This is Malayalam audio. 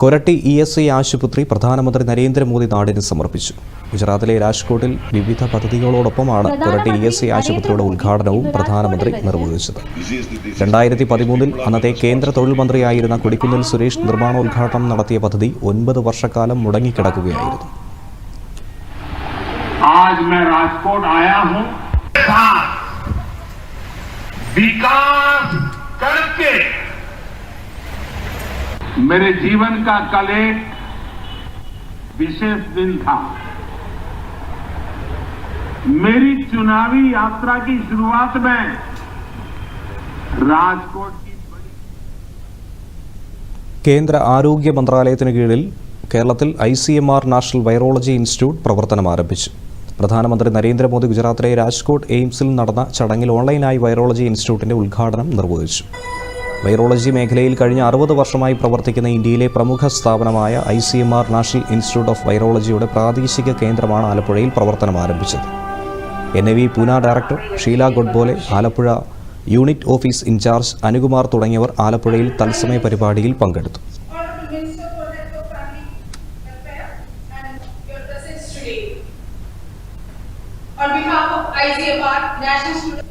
കൊരട്ടി ഇ എസ് ഐ ആശുപത്രി പ്രധാനമന്ത്രി നരേന്ദ്രമോദി നാടിന് സമർപ്പിച്ചു ഗുജറാത്തിലെ രാജ്കോട്ടിൽ വിവിധ പദ്ധതികളോടൊപ്പമാണ് കൊരട്ടി ഇ എസ് ഐ ആശുപത്രിയുടെ ഉദ്ഘാടനവും പ്രധാനമന്ത്രി നിർവഹിച്ചത് രണ്ടായിരത്തി പതിമൂന്നിൽ അന്നത്തെ കേന്ദ്ര തൊഴിൽ മന്ത്രിയായിരുന്ന കൊടിക്കുന്നിൽ സുരേഷ് നിർമ്മാണോദ്ഘാടനം നടത്തിയ പദ്ധതി ഒൻപത് വർഷക്കാലം മുടങ്ങിക്കിടക്കുകയായിരുന്നു आज मैं राजकोट आया हूं साथ विकास मेरे जीवन का कल एक विशेष दिन था मेरी चुनावी यात्रा की शुरुआत में राजकोट की बड़ी കേന്ദ്ര ആരോഗ്യ മന്ത്രാലയത്തിന് കീഴിൽ കേരളത്തിൽ I C M R national virology institute പ്രവർത്തനം ആരംഭിച്ചു പ്രധാനമന്ത്രി നരേന്ദ്രമോദി ഗുജറാത്തിലെ രാജ്കോട്ട് എയിംസിൽ നടന്ന ചടങ്ങിൽ ഓൺലൈനായി വൈറോളജി ഇൻസ്റ്റിറ്റ്യൂട്ടിന്റെ ഉദ്ഘാടനം നിർവഹിച്ചു വൈറോളജി മേഖലയിൽ കഴിഞ്ഞ അറുപത് വർഷമായി പ്രവർത്തിക്കുന്ന ഇന്ത്യയിലെ പ്രമുഖ സ്ഥാപനമായ I C M R national institute of വൈറോളജിയുടെ പ്രാദേശിക കേന്ദ്രമാണ് ആലപ്പുഴയിൽ പ്രവർത്തനം ആരംഭിച്ചത് N A V Pune director Sheela Godbole Alappuzha unit office in charge Anukumar തുടങ്ങിയവർ ആലപ്പുഴയിൽ തത്സമയ പരിപാടിയിൽ പങ്കെടുത്തു. On behalf of ICMR, National Student